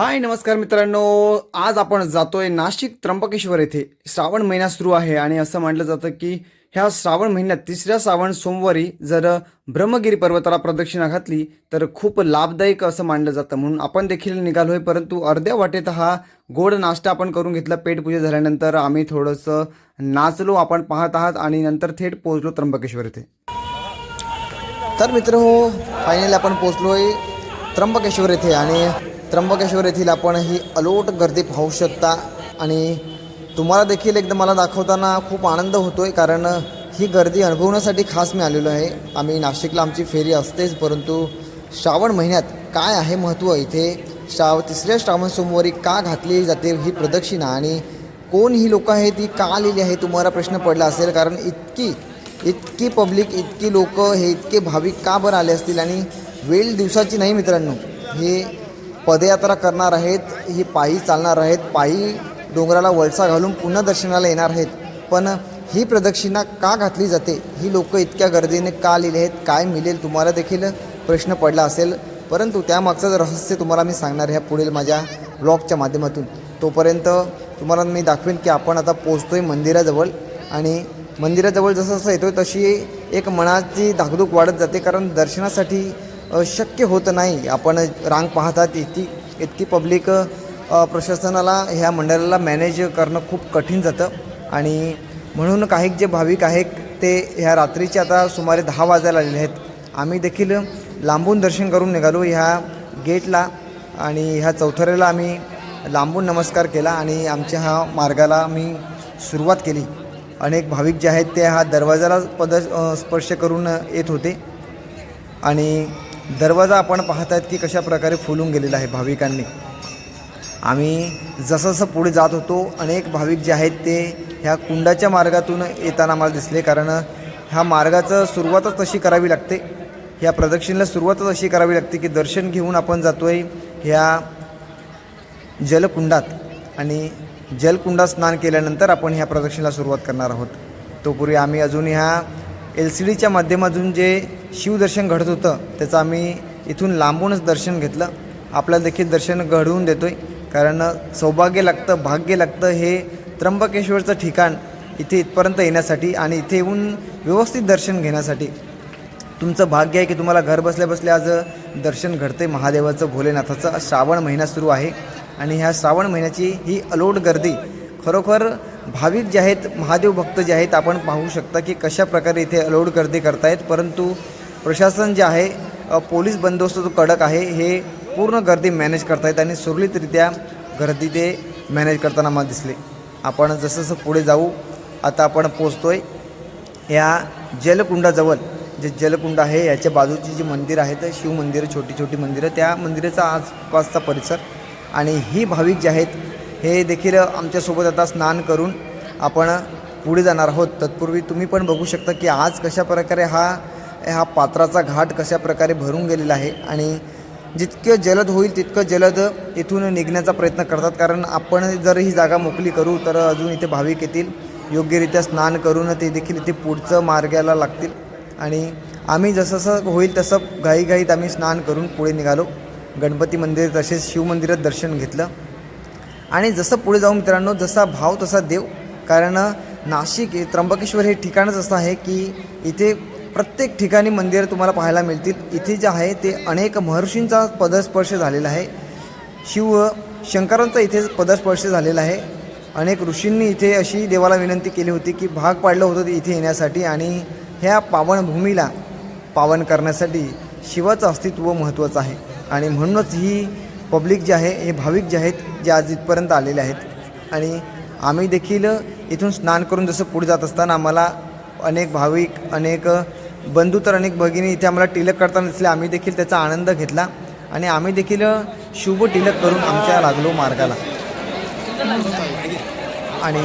हाय नमस्कार मित्रांनो. आज आपण जातोय नाशिक त्र्यंबकेश्वर येथे. श्रावण महिना सुरू आहे आणि असं म्हटलं जातं की ह्या श्रावण महिन्यात तिसऱ्या श्रावण सोमवारी जर ब्रह्मगिरी पर्वताला प्रदक्षिणा घातली तर खूप लाभदायक असं मानलं जातं. म्हणून आपण देखील निघालो आहे परंतु अर्ध्या वाटेत हा गोड नाश्ता आपण करून घेतला. पेटपूजा झाल्यानंतर आम्ही थोडंसं नाचलो आपण पाहत आहात आणि नंतर थेट पोहोचलो त्र्यंबकेश्वर येथे. तर मित्र हो फायनली आपण पोचलो आहे त्र्यंबकेश्वर येथे आणि त्र्यंबकेश्वर येथील आपण ही अलोट गर्दी पाहू शकता आणि तुम्हाला देखील एकदा मला दाखवताना खूप आनंद होतो आहे कारण ही गर्दी अनुभवण्यासाठी खास मी आलेलो आहे. आम्ही नाशिकला आमची फेरी असतेच परंतु श्रावण महिन्यात काय आहे महत्त्व इथे श्राव तिसऱ्या श्रावण सोमवारी का घातली जाते ही प्रदक्षिणा? आणि कोण ही लोकं आहेत ती का आलेली आहे तुम्हाला प्रश्न पडला असेल कारण इतकी इतकी पब्लिक इतकी लोकं हे इतके भाविक का बरं आले असतील? आणि वेळ दिवसाची नाही मित्रांनो हे पदयात्रा करणार आहेत ही पायी चालणार आहेत पायी डोंगराला वळसा घालून पुन्हा दर्शनाला येणार आहेत. पण ही प्रदक्षिणा का घातली जाते? ही लोक इतक्या गर्दीने का लिहिले आहेत? काय मिळेल तुम्हाला देखील प्रश्न पडला असेल. परंतु त्यामागचं रहस्य तुम्हाला मी सांगणार ह्या पुढील माझ्या ब्लॉगच्या माध्यमातून. तोपर्यंत तुम्हाला मी दाखवेन की आपण आता पोचतो आहे मंदिराजवळ आणि मंदिराजवळ जसं जसं येतो तशी एक मनाची धाकधूक वाढत जाते कारण दर्शनासाठी शक्य होत नाही. आपण रांग पाहतात इतकी इतकी पब्लिक प्रशासनाला ह्या मंडळाला मॅनेज करणं खूप कठीण जातं. आणि म्हणून काही जे भाविक आहेत ते ह्या रात्रीचे आता सुमारे दहा वाजायला आलेले आहेत. आम्ही देखील लांबून दर्शन करून निघालो ह्या गेटला आणि ह्या चौथऱ्याला आम्ही लांबून नमस्कार केला आणि आमच्या ह्या मार्गाला आम्ही सुरुवात केली. अनेक भाविक जे आहेत ते हा दरवाजाला पद स्पर्श करून येत होते. आणि दरवाजा आपण पाहत आहेत की कशा प्रकारे फुलून गेलेला आहे भाविकांनी. आम्ही जसं जसं पुढे जात होतो अनेक भाविक जे आहेत ते ह्या कुंडाच्या मार्गातून येताना आम्हाला दिसले कारण ह्या मार्गाचं सुरुवातच तशी करावी लागते. ह्या प्रदक्षिणेला सुरुवातच अशी करावी लागते की दर्शन घेऊन आपण जातो आहे ह्या जलकुंडात आणि जलकुंडात स्नान केल्यानंतर आपण ह्या प्रदक्षिणेला सुरुवात करणार आहोत. तोपूर्वी आम्ही अजून ह्या एल सी डीच्या माध्यमातून जे शिवदर्शन घडत होतं त्याचं आम्ही इथून लांबूनच दर्शन घेतलं. आपल्याला देखील दर्शन घडवून देतो आहे कारण सौभाग्य लागतं भाग्य लागतं हे त्र्यंबकेश्वरचं ठिकाण इथे इथपर्यंत येण्यासाठी आणि इथे येऊन व्यवस्थित दर्शन घेण्यासाठी. तुमचं भाग्य आहे की तुम्हाला घर बसल्या बसल्या आज दर्शन घडते महादेवाचं भोलेनाथाचं. श्रावण महिना सुरू आहे आणि ह्या श्रावण महिन्याची ही अलोट गर्दी खरोखर भाविक जे आहेत महादेव भक्त जे आहेत आपण पाहू शकता की कशा प्रकारे इथे अलोड गर्दी करतायत. परंतु प्रशासन जे आहे पोलीस बंदोबस्त जो कडक आहे हे पूर्ण गर्दी मॅनेज करतायत आणि सुरळीतरित्या गर्दी ते मॅनेज करताना मला दिसले. आपण जसं जसं पुढे जाऊ आता आपण पोचतोय या जलकुंडाजवळ जे जलकुंड आहे याच्या बाजूची जी मंदिर आहेत शिवमंदिरं छोटी छोटी मंदिरं त्या मंदिराचा आसपासचा परिसर आणि ही भाविक जे आहेत हे देखील आमच्यासोबत आता स्नान करून आपण पुढे जाणार आहोत. तत्पूर्वी तुम्ही पण बघू शकता की आज कशा प्रकारे हा हा पात्राचा घाट कशा प्रकारे भरून गेलेला आहे आणि जितकं जलद होईल तितकं जलद इथून निघण्याचा प्रयत्न करतात. कारण आपण जर ही जागा मोकळी करू तर अजून इथे भाविक येतील. योग्यरित्या स्नान करून ते देखील इथे पुढचं मार्गाला लागतील. आणि आम्ही जसं जसं होईल तसं घाईघाईत आम्ही स्नान करून पुढे निघालो. गणपती मंदिर तसेच शिवमंदिरात दर्शन घेतलं. आणि जसं पुढे जाऊ मित्रांनो जसा भाव तसा देव. कारण नाशिक त्र्यंबकेश्वर हे ठिकाणच असं आहे की इथे प्रत्येक ठिकाणी मंदिर तुम्हाला पाहायला मिळतील. इथे जे आहे ते अनेक महर्षींचा पदस्पर्श झालेला आहे. शिव शंकरांचा इथे पदस्पर्श झालेला आहे. अनेक ऋषींनी इथे अशी देवाला विनंती केली होती की भाग पाडलं होतं ते इथे येण्यासाठी आणि ह्या पावनभूमीला पावन करण्यासाठी शिवाचं अस्तित्व महत्त्वाचं आहे. आणि म्हणूनच ही पब्लिक जे आहे हे भाविक जे आहेत जे आज इथपर्यंत आलेले आहेत. आणि आम्ही देखील इथून स्नान करून जसं पुढे जात असताना आम्हाला अनेक भाविक अनेक बंधू तर अनेक भगिनी इथे आम्हाला टिलक करताना दिसले. आम्ही देखील त्याचा आनंद घेतला आणि आम्ही देखील शुभ टिलक करून आमच्या लागलो मार्गाला. आणि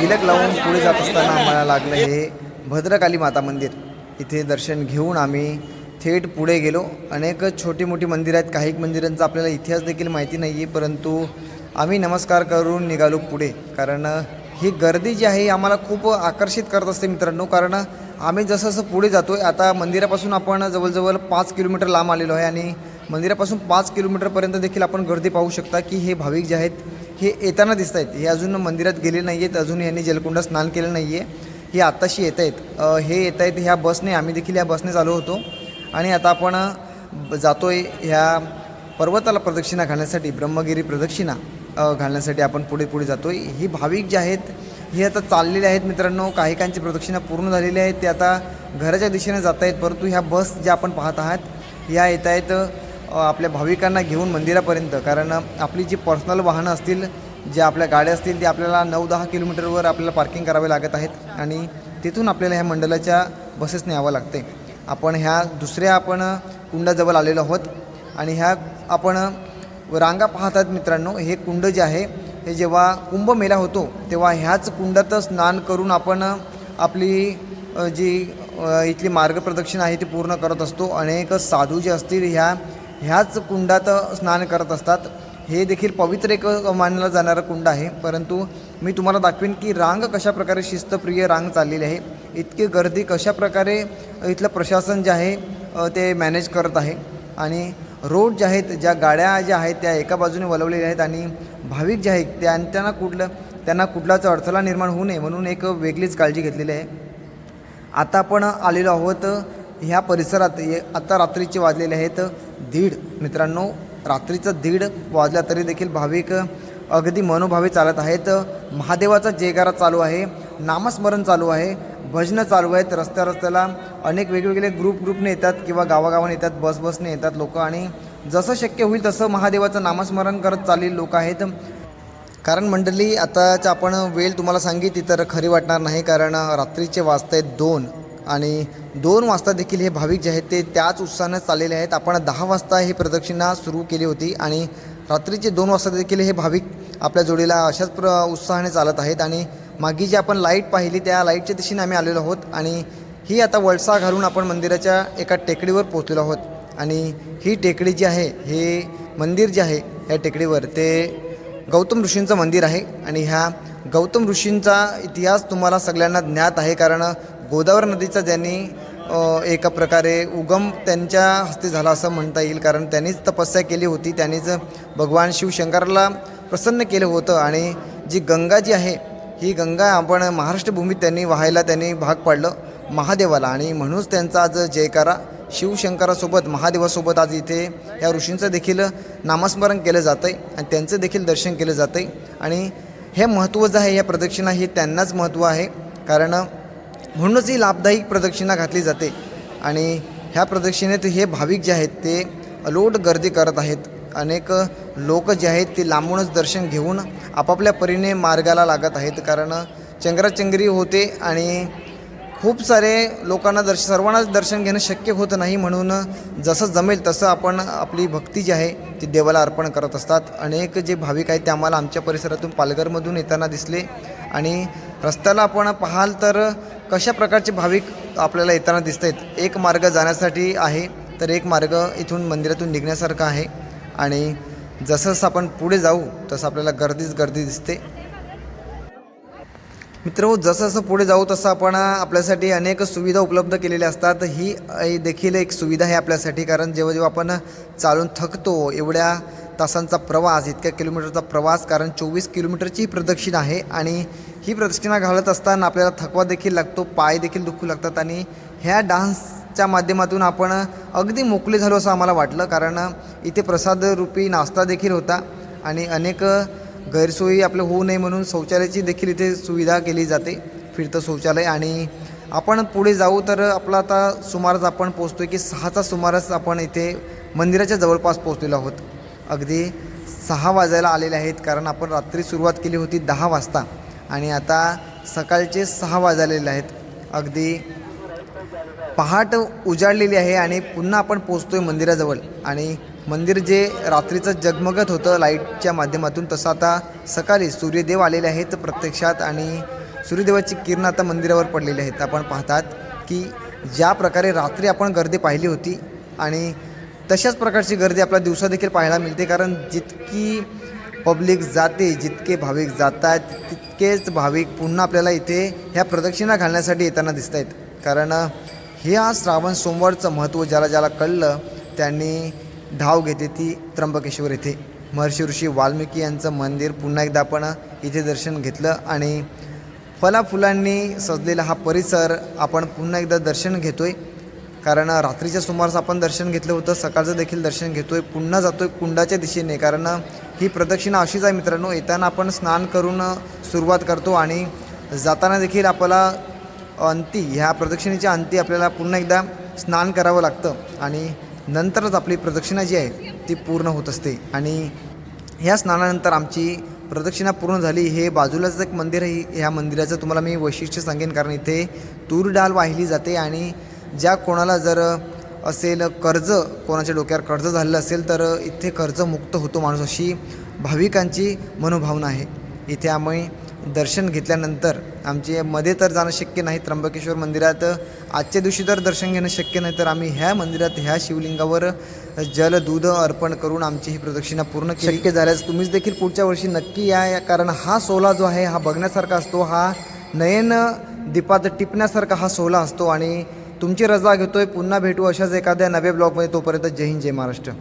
तिलक लावून पुढे जात असताना आम्हाला लागलं हे भद्रकाली माता मंदिर. इथे दर्शन घेऊन आम्ही थेट पुढे गेलो. अनेक छोटी मोठी मंदिरं आहेत. काही मंदिरांचा आपल्याला इतिहास देखील माहिती नाही आहे परंतु आम्ही नमस्कार करून निघालो पुढे. कारण ही गर्दी जी आहे आम्हाला खूप आकर्षित करत असते मित्रांनो. कारण आम्ही जसं जसं पुढे जातो आहे आता मंदिरापासून आपण जवळजवळ पाच किलोमीटर लांब आलेलो आहे आणि मंदिरापासून पाच किलोमीटरपर्यंत देखील आपण गर्दी पाहू शकता की हे भाविक जे आहेत हे येताना दिसत आहेत हे अजून मंदिरात गेले नाही आहेत अजून यांनी जलकुंडात स्नान केलं नाही आहे हे आत्ताशी येत आहेत हे येत आहेत ह्या बसने. आम्ही देखील या बसने चालू होतो. आणि आता आपण जातो जातोय ह्या पर्वताला प्रदक्षिणा घालण्यासाठी ब्रह्मगिरी प्रदक्षिणा घालण्यासाठी आपण पुढे पुढे जातोय. ही भाविक जे आहेत हे आता चाललेले आहेत मित्रांनो काहीकांची प्रदक्षिणा पूर्ण झालेली आहेत ते आता घराच्या दिशेने जात आहेत परंतु ह्या बस ज्या आपण पाहत आहात या येत आहेत आपल्या भाविकांना घेऊन मंदिरापर्यंत. कारण आपली जी पर्सनल वाहनं असतील जे आपल्या गाड्या असतील ते आपल्याला नऊ दहा किलोमीटरवर आपल्याला पार्किंग करावे लागत आहेत आणि तिथून आपल्याला ह्या मंडळाच्या बसेसने यावं लागते आपण ह्या दुसऱ्या आपण कुंडाजवळ आलेलो आहोत. आणि ह्या आपण रांगा पाहतात मित्रांनो हे कुंड जे आहे हे जेव्हा कुंभमेळा होतो तेव्हा ह्याच कुंडात स्नान करून आपण आपली जी इथली मार्गप्रदक्षिण आहे ती पूर्ण करत असतो. अनेक साधू जे असतील ह्या ह्याच कुंडात स्नान करत असतात. हे देखील पवित्र एक मानलं जाणारं कुंड आहे. परंतु मी तुम्हाला दाखवेन की रांग कशा प्रकारे शिस्तप्रिय रांग चाललेली आहे. इतकी गर्दी कशा प्रकारे इथलं प्रशासन जे आहे ते मॅनेज करत आहे. आणि रोड जे आहेत ज्या गाड्या ज्या आहेत त्या एका बाजूने वळवलेल्या आहेत आणि भाविक जे आहेत त्या त्यांना कुठलं त्यांना कुठलाच अडथळा निर्माण होऊ नये म्हणून एक वेगळीच काळजी घेतलेली आहे. आता आपण आलेलो आहोत ह्या परिसरात ये- आता रात्रीचे वाजलेले आहेत दीड. मित्रांनो रात्रीचं दीड वाजला तरी देखील भाविक अगदी मनोभावे चालत आहेत. महादेवाचा जयगारा चालू आहे नामस्मरण चालू आहे. भजनं चालू आहेत. रस्त्या रस्त्याला अनेक वेगवेगळे ग्रुप ग्रुपने येतात किंवा गावागावाने येतात बस बसने येतात लोक. आणि जसं शक्य होईल तसं महादेवाचं नामस्मरण करत चाललेली लोक आहेत. कारण मंडळी आताच्या आपण वेळ तुम्हाला सांगितली तर खरी वाटणार नाही. कारण रात्रीचे वाजत आहेत दोन. आणि दोन वाजता देखील हे भाविक जे आहेत ते त्याच उत्साहानं चाललेले आहेत. आपण दहा वाजता ही प्रदक्षिणा सुरू केली होती. आणि रात्रीचे दोन वाजता देखील हे भाविक आपल्या जोडीला अशाच प्र उत्साहाने चालत आहेत. आणि मागे जी आपण लाइट पाहिली त्या लाईटच्या दिशेने आम्ही आलेलो आहोत आणि ही आता वळसा घालून आपण मंदिराच्या एका टेकडीवर पोचलेलो आहोत. आणि ही टेकडी जी आहे हे मंदिर जे आहे या टेकडीवर ते गौतम ऋषींचं मंदिर आहे. आणि ह्या गौतम ऋषींचा इतिहास तुम्हाला सगळ्यांना ज्ञात आहे कारण गोदावरी नदीचा ज्यांनी एका प्रकारे उगम त्यांच्या हस्ते झाला असं म्हणता येईल कारण त्यांनीच तपस्या केली होती त्यांनीच भगवान शिवशंकराला प्रसन्न केलं होतं. आणि जी गंगा जी आहे ही गंगा आपण महाराष्ट्रभूमीत त्यांनी व्हायला त्यांनी भाग पाडलं महादेवाला. आणि म्हणूनच त्यांचा आज जयकारा. शिवशंकरासोबत महादेवासोबत आज इथे या ऋषींचं देखील नामस्मरण केलं जातं आहे आणि त्यांचं देखील दर्शन केलं जातं आहे आणि हे महत्त्व जे आहे या प्रदक्षिणा हे त्यांनाच महत्त्व आहे. कारण म्हणूनच ही लाभदायी प्रदक्षिणा घातली जाते. आणि ह्या प्रदक्षिणेत हे भाविक जे आहेत ते अलोट गर्दी करत आहेत. अनेक लोक जे आहेत ते लांबूनच दर्शन घेऊन आपापल्या परीने मार्गाला लागत आहेत. कारण चंगराचंगरी होते आणि खूप सारे लोकांना दर्श सर्वांनाच दर्शन घेणं शक्य होत नाही म्हणून जसं जमेल तसं आपण आपली भक्ती जी आहे ती देवाला अर्पण करत असतात. अनेक जे भाविक आहेत ते आम्हाला आमच्या परिसरातून पालघरमधून येताना दिसले आणि रस्त्याला आपण पाहाल तर कशा प्रकारचे भाविक आपल्याला येताना दिसत आहेत एक मार्ग जाण्यासाठी आहे तर एक मार्ग इथून मंदिरातून निघण्यासारखा आहे. आणि जसं जसं आपण पुढे जाऊ तसं आपल्याला गर्दीच गर्दी दिसते. मित्र जसं जसं पुढे जाऊ तसं आपण आपल्यासाठी अनेक सुविधा उपलब्ध केलेल्या असतात. ही देखील एक सुविधा आहे आपल्यासाठी कारण जेव्हा जेव्हा आपण चालून थकतो एवढ्या तासांचा प्रवास इतक्या किलोमीटरचा प्रवास कारण चोवीस किलोमीटरची ही प्रदक्षिणा आहे आणि ही प्रदक्षिणा घालत असताना आपल्याला थकवा देखील लागतो पाय देखील दुखू लागतात आणि ह्या डान्स च्या माध्यमातून आपण अगदी मोकळे झालो असं आम्हाला वाटलं कारण इथे प्रसादरूपी नाश्ता देखील होता आणि अनेक गैरसोयी आपलं होऊ नये म्हणून शौचालयाची देखील इथे सुविधा केली जाते फिरतं शौचालय. आणि आपण पुढे जाऊ तर आपला आता सुमारास आपण पोचतो आहे की सहाचा सुमारास आपण इथे मंदिराच्या जवळपास पोचलेलो आहोत. अगदी सहा वाजायला आलेले आहेत कारण आपण रात्री सुरुवात केली होती दहा वाजता आणि आता सकाळचे सहा वाजलेले आहेत. अगदी पहाट उजाडलेली आहे आणि पुन्हा आपण पोचतोय मंदिराजवळ. आणि मंदिर जे रात्रीचं जगमगत होतं लाईटच्या माध्यमातून तसं आता सकाळी सूर्यदेव आलेले आहेत प्रत्यक्षात आणि सूर्यदेवाची किरण आता मंदिरावर पडलेली आहेत. आपण पाहतात की ज्या प्रकारे रात्री आपण गर्दी पाहिली होती आणि तशाच प्रकारची गर्दी आपल्या दिवसादेखील पाहायला मिळते कारण जितकी पब्लिक जाते जितके भाविक जात आहेत तितकेच भाविक पुन्हा आपल्याला इथे ह्या प्रदक्षिणा घालण्यासाठी येताना दिसत आहेत कारण ह्या श्रावण सोमवारचं महत्त्व ज्याला ज्याला कळलं त्यांनी धाव घेते ती त्र्यंबकेश्वर येथे. महर्षी ऋषी वाल्मिकी यांचं मंदिर पुन्हा एकदा आपण इथे दर्शन घेतलं आणि फुलांनी सजलेला हा परिसर आपण पुन्हा एकदा दर्शन घेतो आहे कारण रात्रीच्या सुमारास आपण दर्शन घेतलं होतं सकाळचं देखील दर्शन घेतो आहे पुन्हा जातो आहे कुंडाच्या दिशेने. कारण ही प्रदक्षिणा अशीच आहे मित्रांनो येताना आपण स्नान करून सुरुवात करतो आणि जाताना देखील आपल्याला अंती ह्या प्रदक्षिणेच्या अंती आपल्याला पुन्हा एकदा स्नान करावं लागतं आणि नंतरच आपली प्रदक्षिणा जी आहे ती पूर्ण होत असते. आणि ह्या स्नानानंतर आमची प्रदक्षिणा पूर्ण झाली. हे बाजूलाच एक मंदिर आहे. ह्या मंदिराचं तुम्हाला मी वैशिष्ट्य सांगेन कारण इथे तूर डाल वाहिली जाते आणि ज्या कोणाला जर असेल कर्ज कोणाच्या डोक्यावर कर्ज झालेलं असेल तर इथे कर्जमुक्त होतो माणूस अशी भाविकांची मनोभावना आहे. इथे आम्ही दर्शन घेतल्यानंतर आमचे मध्ये तर जाणं शक्य नाही त्र्यंबकेश्वर मंदिरात आजच्या दिवशी तर दर्शन घेणं शक्य नाही तर आम्ही ह्या मंदिरात ह्या शिवलिंगावर जल दूध अर्पण करून आमची ही प्रदक्षिणा पूर्ण शक्य झाल्यास तुम्हीच देखील पुढच्या वर्षी नक्की या या- कारण हा सोहळा जो आहे हा बघण्यासारखा असतो हा नयन दीपात टिपण्यासारखा हा सोहळा असतो आणि तुमची रजा घेतोय. पुन्हा भेटू अशाच एखाद्या नव्या ब्लॉगमध्ये. तोपर्यंत जय हिंद जय महाराष्ट्र.